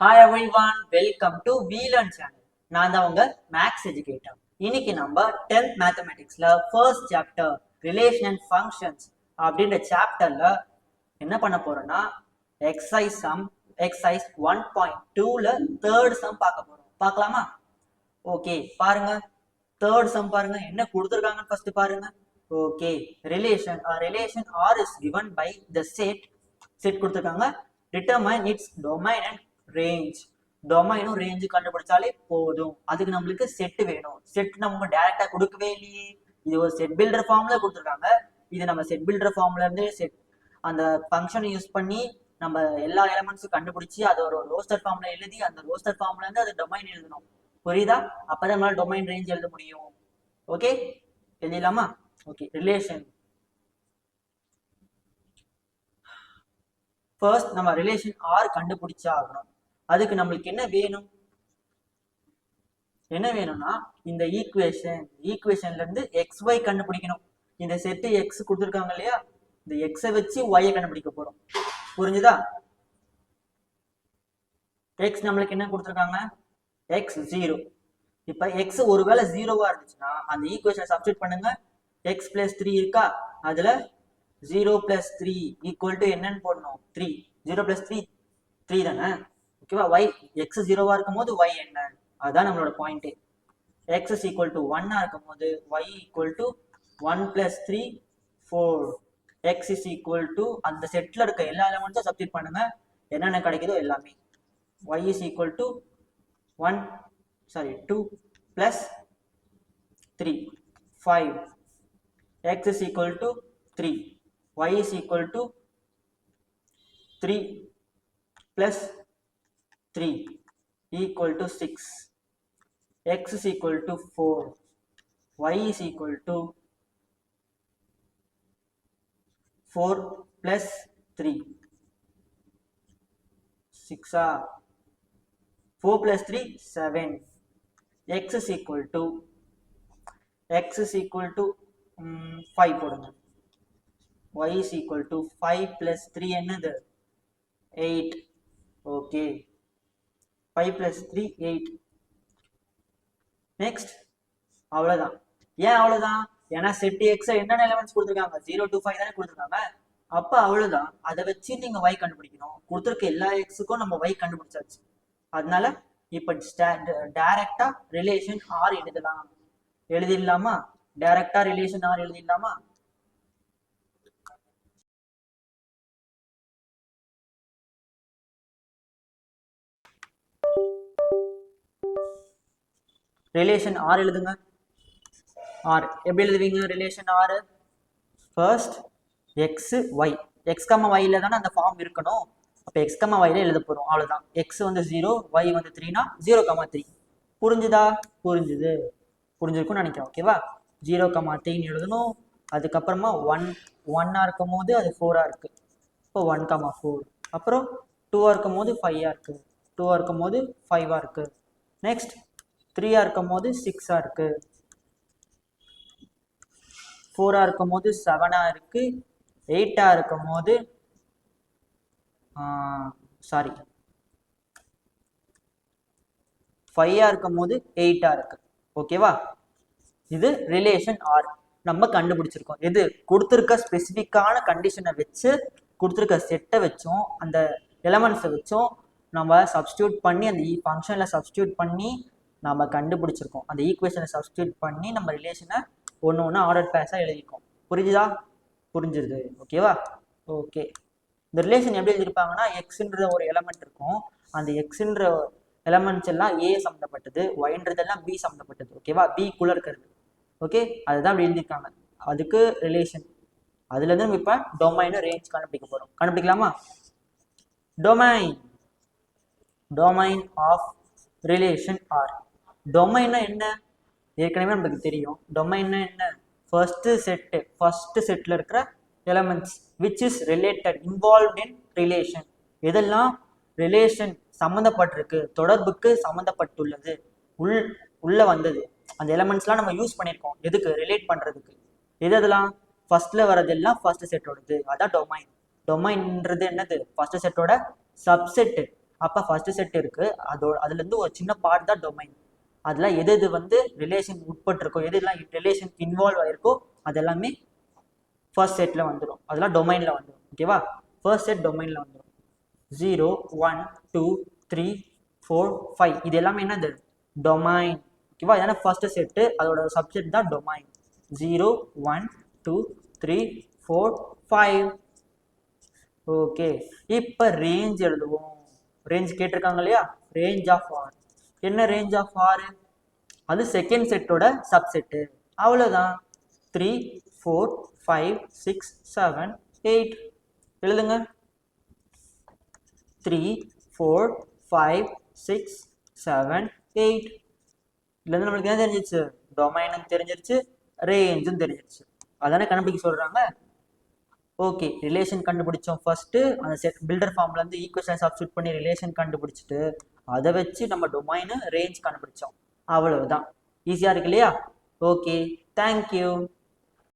Hi everyone welcome to வீலன் channel நான் தான் உங்க மேக்ஸ் எஜுகேட்டர் இன்னைக்கு நம்ம 10th மேத்தமெட்டிக்ஸ்ல first chapter relation and functions அப்படின்ற சாப்டர்ல என்ன பண்ண போறோம்னா exercise sum exercise one point டூல தேர்ட் சம் பார்க்க போறோம். பார்க்கலாமா? ஓகே பாருங்க. தேர்ட் சம் பாருங்க. என்ன கொடுத்துருக்காங்கன்னு ஃபர்ஸ்ட் பாருங்க. Okay relation relation R is given by the set set கொடுத்துருக்காங்க. Determine its domain and range டொமைனும் range கண்டுபிடிச்சாலே போதும். அதுக்கு நம்மளுக்கு செட் வேணும். செட் நம்ம டைரக்டா கொடுக்கவே இல்லையே. இது ஒரு செட் பில்டர் ஃபார்ம்ல கொடுத்துருக்காங்க. இது நம்ம செட் பில்டர் ஃபார்ம்ல இருந்து செட் அந்த ஃபங்க்ஷனை யூஸ் பண்ணி நம்ம எல்லா எலமெண்ட்ஸும் கண்டுபிடிச்சி அது ஒரு ரோஸ்டர் ஃபார்ம்ல எழுதி அந்த ரோஸ்டர் ஃபார்ம்ல இருந்து அது டொமைன் எழுதணும். புரியுதா? அப்பதான் நம்மளால டொமைன் ரேஞ்ச் எழுத முடியும். ஓகே எழுதிடலாமா ஓகே ரிலேஷன் ஃபர்ஸ்ட் நம்ம ரிலேஷன் ஆர் கண்டுபிடிச்சா ஆகணும். அதுக்கு நம்மளுக்கு என்ன வேணும்? என்ன வேணும்னா இந்த ஈக்குவேஷன் ஈக்குவேஷன்ல இருந்து எக்ஸ் ஒய் கண்டுபிடிக்கணும். இந்த செட்டு எக்ஸ் கொடுத்துருக்காங்க இல்லையா? இந்த எக்ஸை வச்சு ஒய்யை கண்டுபிடிக்க போறோம். புரிஞ்சுதா? எக்ஸ் நம்மளுக்கு என்ன கொடுத்துருக்காங்க? எக்ஸ் ஜீரோ இப்ப எக்ஸ் ஒருவேளை ஜீரோவா இருந்துச்சுன்னா அந்த ஈக்குவேஷன் சப்ஸ்டியூட் பண்ணுங்க. எக்ஸ் பிளஸ் த்ரீ இருக்கா? அதுல zero plus three equal to என்னன்னு போடணும். Three zero plus three three தானே? ஓகேவா ஒய் எக்ஸ் ஜீரோவா இருக்கும் போது ஒய் என்ன? அதுதான் நம்மளோட point X is equal to ஒன்னா இருக்கும் போது Y equal to one plus three four X is equal to அந்த செட்ல இருக்க எல்லா எலமெண்ட்ஸும் சப்ஸ்டியூட் பண்ணுங்க. என்னென்ன கிடைக்குதோ எல்லாமே. Y is equal to one sorry two plus three five X is equal to three Y is equal to three plus 3 equal to 6 x is equal to 4 y is equal to 4 plus 3 6 ah 4 plus 3 7 x is equal to x is equal to mm, 5 போடுங்க y is equal to 5 plus 3 என்னது 8 okay five plus three eight next அவ்வளவுதான். ஏன் அவ்வளவுதான்? ஏன்னா set X என்னென்ன elements கொடுத்துருக்காங்க? Zero two five தானே கொடுத்துருக்காங்க. அப்போ அவ்வளவுதான். அதை வச்சு நீங்க ஒய் கண்டுபிடிக்கணும். கொடுத்துருக்க எல்லா எக்ஸுக்கும் நம்ம வை கண்டுபிடிச்சாச்சு. அதனால இப்ப டைரக்டா ரிலேஷன் ஆர் எழுதலாம். எழுதிடலாமா? டைரக்டா ரிலேஷன் ஆர் எழுதிடலாமா? ரிலேஷன் ஆர் எழுதுங்க. ஆர் எப்படி எழுதுவீங்க? Relation R first X Y X comma தானே அந்த ஃபார்ம் இருக்கணும். அப்போ எக்ஸ் கம்மா எழுத போகிறோம் அவ்வளோதான் எக்ஸ் வந்து ஜீரோ ஒய் வந்து த்ரீனா ஜீரோ கம்மா த்ரீ புரிஞ்சுதா? புரிஞ்சுது. புரிஞ்சிருக்கும்னு நினைக்கிறேன். ஓகேவா ஜீரோ கம்மா த்ரீன்னு எழுதணும். அதுக்கப்புறமா ஒன் ஒன்னாக இருக்கும் போது அது ஃபோராக இருக்குது இப்போ ஒன் கம்மா ஃபோர் அப்புறம் டூவாக இருக்கும் போது ஃபைவாக இருக்குது டூவாக இருக்கும் போது ஃபைவாக இருக்குது நெக்ஸ்ட் த்ரீயாக இருக்கும் போது சிக்ஸாக இருக்குது ஃபோராக இருக்கும் போது செவனாக இருக்குது எயிட்டாக இருக்கும் போது சாரி ஃபைவாக இருக்கும் போது எயிட்டாக இருக்கு ஓகேவா இது ரிலேஷன் ஆர் நம்ம கண்டுபிடிச்சிருக்கோம். எது? கொடுத்துருக்க ஸ்பெசிஃபிக்கான கண்டிஷனை வச்சு கொடுத்துருக்க செட்டை வச்சும் அந்த எலமெண்ட்ஸை வச்சும் நம்ம சப்ஸ்டியூட் பண்ணி அந்த ஃபங்க்ஷனில் சப்ஸ்டியூட் பண்ணி நம்ம கண்டுபிடிச்சிருக்கோம். அந்த ஈக்குவேஷனை சப்ஸ்டியூட் பண்ணி நம்ம ரிலேஷனை ஒன்று ஒன்று ஆர்டர் பேஸாக எழுதியிருக்கோம். புரிஞ்சுதா? புரிஞ்சிருது. ஓகேவா ஓகே இந்த ரிலேஷன் எப்படி எழுதியிருப்பாங்கன்னா எக்ஸுன்ற ஒரு எலமெண்ட் இருக்கும். அந்த எக்ஸுன்ற எலமெண்ட்ஸ் எல்லாம் ஏ சம்மந்தப்பட்டது ஒய்ன்றதெல்லாம் பி சம்மந்தப்பட்டது ஓகேவா பி குள்ள இருக்கிறது. ஓகே அதுதான் அப்படி எழுதியிருக்காங்க. அதுக்கு ரிலேஷன் அதுலேருந்து நம்ம இப்போ டொமைனு ரேஞ்ச் கண்டுபிடிக்க போகிறோம் கண்டுபிடிக்கலாமா? Domain domain of relation R டொமைன்னா என்ன? ஏற்கனவே நமக்கு தெரியும். டொமைன்னா என்ன? ஃபர்ஸ்ட் செட்டு ஃபர்ஸ்ட் செட்டில் இருக்கிற elements which is related involved in relation எதெல்லாம் ரிலேஷன் சம்மந்தப்பட்டிருக்கு தொடர்புக்கு சம்மந்தப்பட்டுள்ளது உள் உள்ளே வந்தது. அந்த எலமெண்ட்ஸ்லாம் நம்ம யூஸ் பண்ணியிருக்கோம் எதுக்கு? ரிலேட் பண்ணுறதுக்கு எது அதெல்லாம்? ஃபர்ஸ்ட்ல வரதெல்லாம் ஃபர்ஸ்ட் செட்டோடது அதான் டொமைன் டொமைன்ன்றது என்னது? ஃபர்ஸ்ட் செட்டோட சப்செட்டு அப்போ ஃபர்ஸ்ட் செட் இருக்கு. அதோட அதுலேருந்து ஒரு சின்ன பார்ட் தான் டொமைன் அதெல்லாம் எது எது வந்து ரிலேஷன் உட்பட்டிருக்கோ எது எல்லாம் ரிலேஷன் இன்வால்வ் ஆயிருக்கோ அதெல்லாமே ஃபர்ஸ்ட் செட்டில் வந்துடும் அதெல்லாம் டொமைனில் வந்துடும் ஓகேவா ஃபர்ஸ்ட் செட் டொமைனில் வந்துடும் zero one two three four five இது எல்லாமே என்னது டொமைன் ஓகேவா இதான ஃபர்ஸ்ட் செட்டு அதோட சப்ஜெக்ட் தான் domain zero one two three four five okay இப்போ ரேஞ்ச் எழுதுவோம். ரேஞ்ச் கேட்டிருக்காங்க இல்லையா? ரேஞ்ச் ஆஃப் ஆர் என்ன ரேஞ்ச் ஆஃப் ஆர் அது செகண்ட் செட்டோட சப்செட்டு அவ்வளோதான் three four five six seven eight எழுதுங்க. Three four five six seven eight இதுலேருந்து நம்மளுக்கு என்ன தெரிஞ்சிச்சு டொமைனும் தெரிஞ்சிருச்சு ரேஞ்சும் தெரிஞ்சிருச்சு. அதானே கண்டுபிடிக்க சொல்கிறாங்க ஓகே ரிலேஷன் கண்டுபிடிச்சோம் ஃபர்ஸ்ட்டு அந்த செட் பில்டர் ஃபார்ம்லேருந்து ஈக்குவேஷன் சப்ஸ்டியூட் பண்ணி ரிலேஷன் கண்டுபிடிச்சிட்டு அதை வச்சு நம்ம டொமைனு ரேஞ்ச் கண்டுபிடிச்சோம். அவ்வளவுதான். ஈஸியாக இருக்கு இல்லையா? Okay thank you